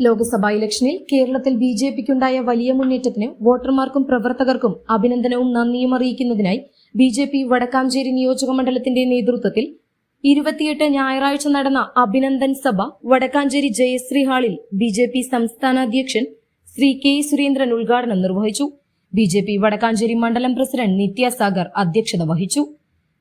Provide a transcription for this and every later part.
ലോക്സഭാ ഇലക്ഷനിൽ കേരളത്തിൽ B J പിക്കുണ്ടായ വലിയ മുന്നേറ്റത്തിന് വോട്ടർമാർക്കും പ്രവർത്തകർക്കും അഭിനന്ദനവും നന്ദിയും അറിയിക്കുന്നതിനായി ബി ജെ പി വടക്കാഞ്ചേരി നിയോജക മണ്ഡലത്തിന്റെ നേതൃത്വത്തിൽ ഇരുപത്തിയെട്ട് ഞായറാഴ്ച നടന്ന അഭിനന്ദൻ സഭ വടക്കാഞ്ചേരി ജയശ്രീ ഹാളിൽ ബി ജെ പി സംസ്ഥാന അധ്യക്ഷൻ ശ്രീ കെ സുരേന്ദ്രൻ ഉദ്ഘാടനം നിർവഹിച്ചു. ബി ജെ പി വടക്കാഞ്ചേരി മണ്ഡലം പ്രസിഡന്റ് നിത്യാസാഗർ അധ്യക്ഷത വഹിച്ചു.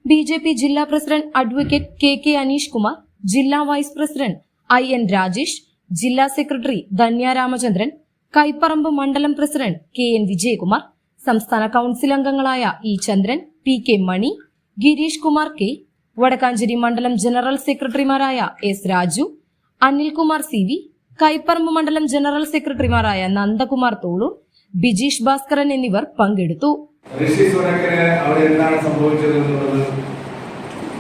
ബി ജെ പി ജില്ലാ president advocate K K Aneesh Kumar ജില്ലാ vice president I N Rajesh ജില്ലാ സെക്രട്ടറി ധന്യ രാമചന്ദ്രൻ കൈപ്പറമ്പ് മണ്ഡലം പ്രസിഡന്റ് കെ എൻ വിജയകുമാർ സംസ്ഥാന കൌൺസിൽ അംഗങ്ങളായ E Chandran P K Mani Gireesh Kumar K Vadakkanchery മണ്ഡലം ജനറൽ സെക്രട്ടറിമാരായ S Raju Anilkumar C V Kaiparambu മണ്ഡലം general സെക്രട്ടറിമാരായ നന്ദകുമാർ തോളൂർ ബിജീഷ് ഭാസ്കരൻ എന്നിവർ പങ്കെടുത്തു. സംഭവിച്ചത് എന്നുള്ളത്?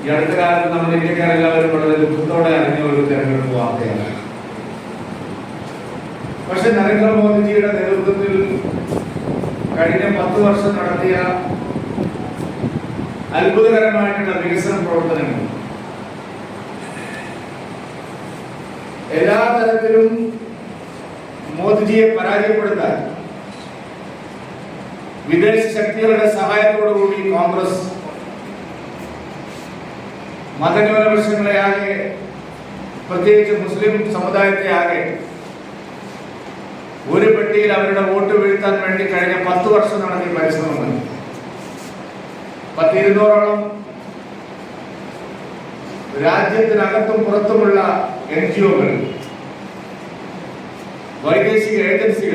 ഈ അടുത്ത കാലത്ത് നമ്മുടെ ഇന്ത്യക്കാരെല്ലാവരും വളരെ ദുഃഖത്തോടെ അറിഞ്ഞ ഒരു തെരഞ്ഞെടുപ്പ് വാർത്തയാണ്. പക്ഷെ നരേന്ദ്രമോദിജിയുടെ നേതൃത്വത്തിൽ കഴിഞ്ഞ പത്ത് വർഷം നടത്തിയ അത്ഭുതകരമായിട്ടുള്ള വികസന പ്രവർത്തനങ്ങൾ എല്ലാ തരത്തിലും മോദിജിയെ പരാജയപ്പെടുത്താൻ വിദേശ ശക്തികളുടെ സഹായത്തോടുകൂടി കോൺഗ്രസ് മതന്യൂനപക്ഷങ്ങളെ ആകെ പ്രത്യേകിച്ച് മുസ്ലിം സമുദായത്തെ ആകെ ഒരു പെട്ടിയിൽ അവരുടെ വോട്ട് വീഴ്ത്താൻ വേണ്ടി കഴിഞ്ഞ പത്ത് വർഷം നടത്തിയ പരിശ്രമങ്ങൾ പത്തിരുന്നൂറോളം രാജ്യത്തിനകത്തും പുറത്തുമുള്ള എൻ ജി ഒകൾ വൈദേശിക ഏജൻസികൾ